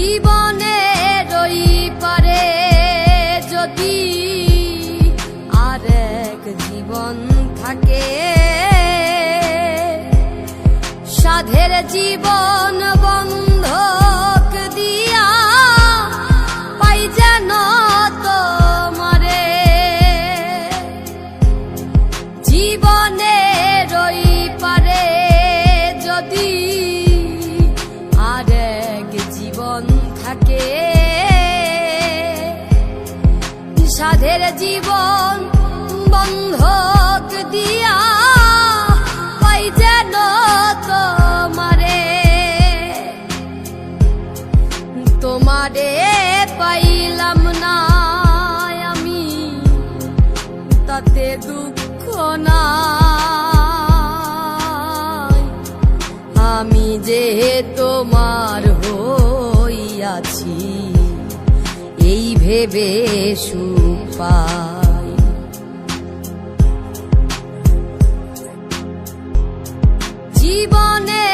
জীবনে রই পারে যদি আর এক জীবন থাকে। সাধের জীবন বন্ধক সাধের জীবন বন্ধক দিয়া পাই যেন তোমারে। তোমারে পাইলাম না আমি, তাতে দুঃখ নাই। আমি যে তোমার হইয়াছি, এই ভেবে সুখ পাই জীবনে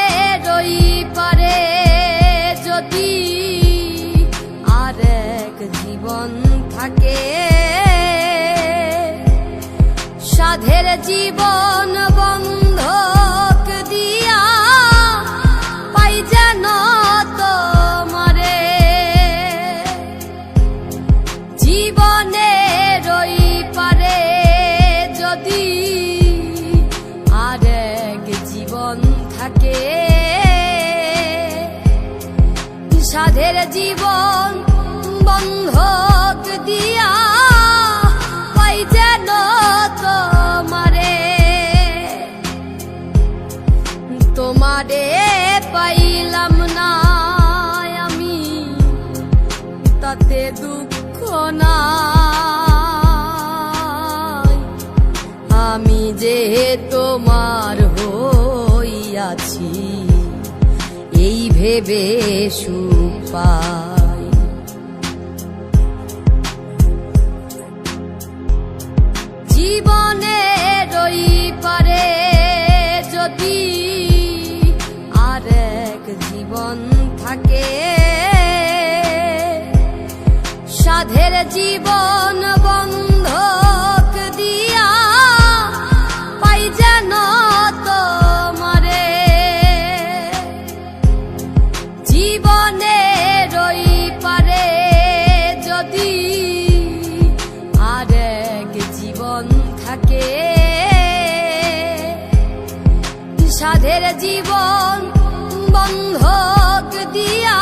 রই পারে যদি আর এক জীবন থাকে। সাধের জীবন বন্ধক সাধের জীবন বন্ধক দিয়া পাই যেন তোমারে। তোমারে পাইলাম না আমি, তাতে দুঃখ নাই। আমি যে তোমার এই ভেবে সুখ পাই। জীবনে রই পারে যদি আর এক জীবন থাকে। সাধের জীবন বন্ধক জীবন বন্ধক দিয়া।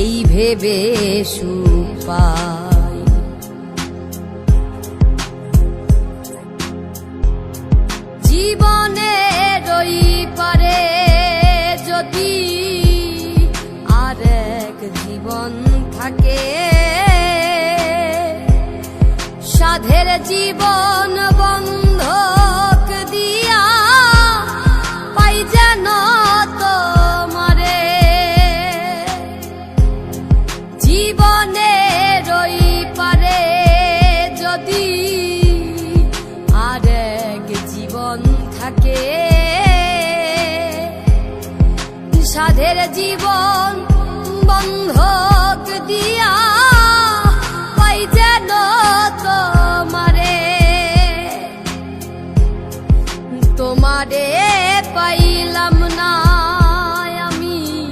এই ভেবে সুখ পাই জীবনে রই পারে যদি আর এক জীবন থাকে। সাধের জীবন বন্ধক জীবন বন্ধক দিয়া পাই যেন তোমারে। তোমারে পাইলাম না আমি,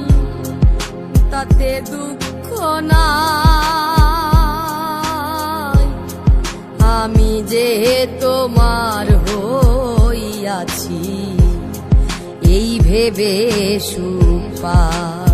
তাতে দুঃখ নাই। আমি যে তোমার এই ভেবে সুখ পাই